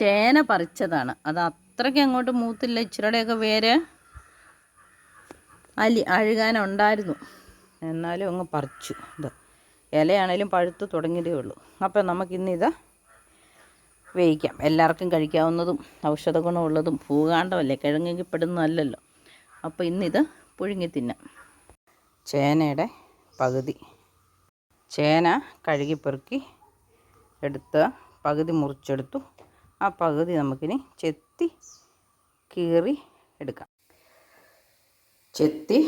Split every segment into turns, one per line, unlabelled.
ചേന പറിച്ചതാണ്. അത് അത്രയ്ക്ക് അങ്ങോട്ട് മൂത്തില്ല. ഇച്ചിരിയുടെയൊക്കെ വേര് അലി അഴുകാനുണ്ടായിരുന്നു. എന്നാലും അങ്ങ് പറിച്ചു. ഇത് ഇലയാണേലും പഴുത്ത് തുടങ്ങിയതേ ഉള്ളൂ. അപ്പം നമുക്കിന്നിത് വേവിക്കാം. എല്ലാവർക്കും കഴിക്കാവുന്നതും ഔഷധ ഗുണമുള്ളതും ഭൂകാണ്ഡമല്ലേ കിഴങ്ങി പെടുന്നതല്ലല്ലോ. അപ്പോൾ ഇന്നിത് പുഴുങ്ങി തിന്നാം. ചേനയുടെ പകുതി. ചേന കഴുകി പെറുക്കി എടുത്ത് പകുതി മുറിച്ചെടുത്തു. ആ പകുതി നമുക്കിനി ചെത്തി കീറി എടുക്കാം. ചെത്തി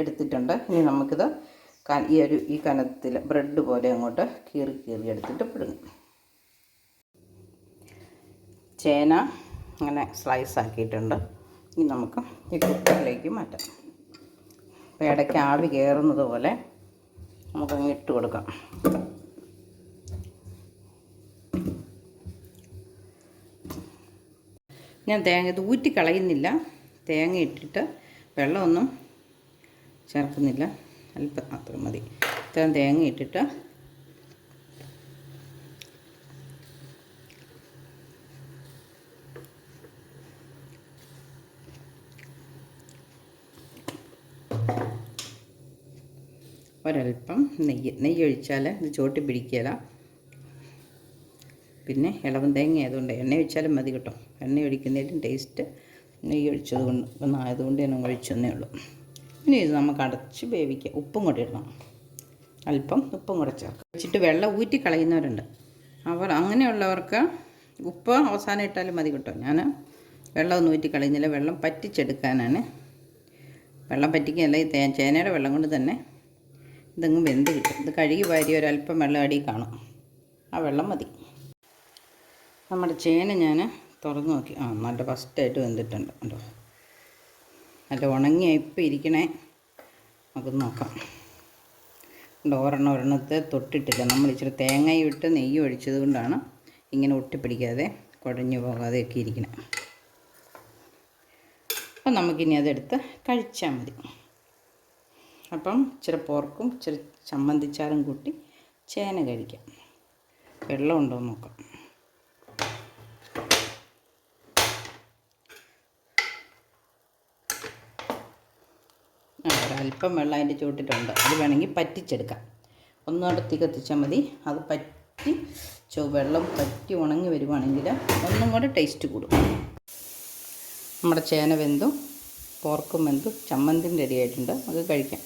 എടുത്തിട്ടുണ്ട്. ഇനി നമുക്കിത് ഈ ഒരു ഈ കനത്തിൽ ബ്രെഡ് പോലെ അങ്ങോട്ട് കീറി കീറി എടുത്തിട്ട് പിടുങ്ങും ചേന അങ്ങനെ സ്ലൈസ് ആക്കിയിട്ടുണ്ട്. ഇനി നമുക്ക് ഈ കുക്കറിലേക്ക് മാറ്റാം. അപ്പോൾ ഇടയ്ക്ക് ആവി കയറുന്നത് പോലെ നമുക്കങ്ങ് ഇട്ട് കൊടുക്കാം. ഞാൻ തേങ്ങ ഇത് ഊറ്റി കളയുന്നില്ല. തേങ്ങ ഇട്ടിട്ട് വെള്ളമൊന്നും ചേർക്കുന്നില്ല. അല്പം മാത്രം മതി. ഇത്രയും തേങ്ങ ഇട്ടിട്ട് ഒരൽപ്പം നെയ്യ് നെയ്യ് ഒഴിച്ചാൽ ഇത് ചോട്ടി പിടിക്കില്ല പിന്നെ ഇളവൻ തേങ്ങ ആയതുകൊണ്ട് എണ്ണ ഒഴിച്ചാലും മതി കേട്ടോ. എണ്ണ ഒഴിക്കുന്നതിലും ടേസ്റ്റ് നെയ്യ് ഒഴിച്ചത് കൊണ്ട് ഒന്നായതുകൊണ്ട് ഞാൻ ഒഴിച്ചെന്നേ ഉള്ളൂ. ഇനി ഇത് നമുക്ക് അടച്ച് വേവിക്കാം. ഉപ്പും കൂടി ഇടണം. അല്പം ഉപ്പും കൂടെ ചേർക്കാം. വെച്ചിട്ട് വെള്ളം ഊറ്റി കളയുന്നവരുണ്ട്. അവർ അങ്ങനെയുള്ളവർക്ക് ഉപ്പ് അവസാനം ഇട്ടാലും മതി കേട്ടോ. ഞാൻ വെള്ളമൊന്നും ഊറ്റി കളയുന്നില്ല. വെള്ളം പറ്റിച്ചെടുക്കാനാണ്. വെള്ളം പറ്റിക്കുകയല്ല ഈ തേ ചേനയുടെ വെള്ളം കൊണ്ട് തന്നെ ഇതങ്ങ് വെന്ത് കിട്ടും. ഇത് കഴുകി വാരി ഒരല്പം വെള്ളം അടി കാണും. ആ വെള്ളം മതി. നമ്മുടെ ചേന ഞാൻ തുറന്ന് നോക്കി. ആ നല്ല ഫസ്റ്റായിട്ട് വെന്തിട്ടുണ്ട് കേട്ടോ നല്ല ഉണങ്ങിയ ഇപ്പം ഇരിക്കണേ. നമുക്ക് നോക്കാം. ഒരെണ്ണം ഒരെണ്ണത്തെ തൊട്ടിട്ടില്ല. നമ്മൾ ഇച്ചിരി തേങ്ങയും ഇട്ട് നെയ്യ് ഒഴിച്ചത് കൊണ്ടാണ് ഇങ്ങനെ ഒട്ടിപ്പിടിക്കാതെ കുഴഞ്ഞു പോകാതെയൊക്കെ ഇരിക്കണം. അപ്പം നമുക്കിനി അതെടുത്ത് കഴിച്ചാൽ മതി. അപ്പം ഇച്ചിരി പോർക്കും ഇച്ചിരി ചമ്മന്തിച്ചാറും കൂട്ടി ചേന കഴിക്കാം. വെള്ളമുണ്ടോ നോക്കാം ആ ഒരല്പം വെള്ളം അതിന്റെ ചുവട്ടിട്ടുണ്ട്. അത് വേണമെങ്കിൽ പറ്റിച്ചെടുക്കാം. ഒന്നുകൂടെ കത്തിച്ചാൽ മതി. അത് പറ്റി ചോ വെള്ളം പറ്റി ഉണങ്ങി വരുവാണെങ്കിൽ ഒന്നും കൂടെ ടേസ്റ്റ് കൂടും. നമ്മുടെ ചേന വെന്തു പോർക്കും വെന്തു ചമ്മന്തിയും റെഡി ആയിട്ടുണ്ട്. അത് കഴിക്കാം.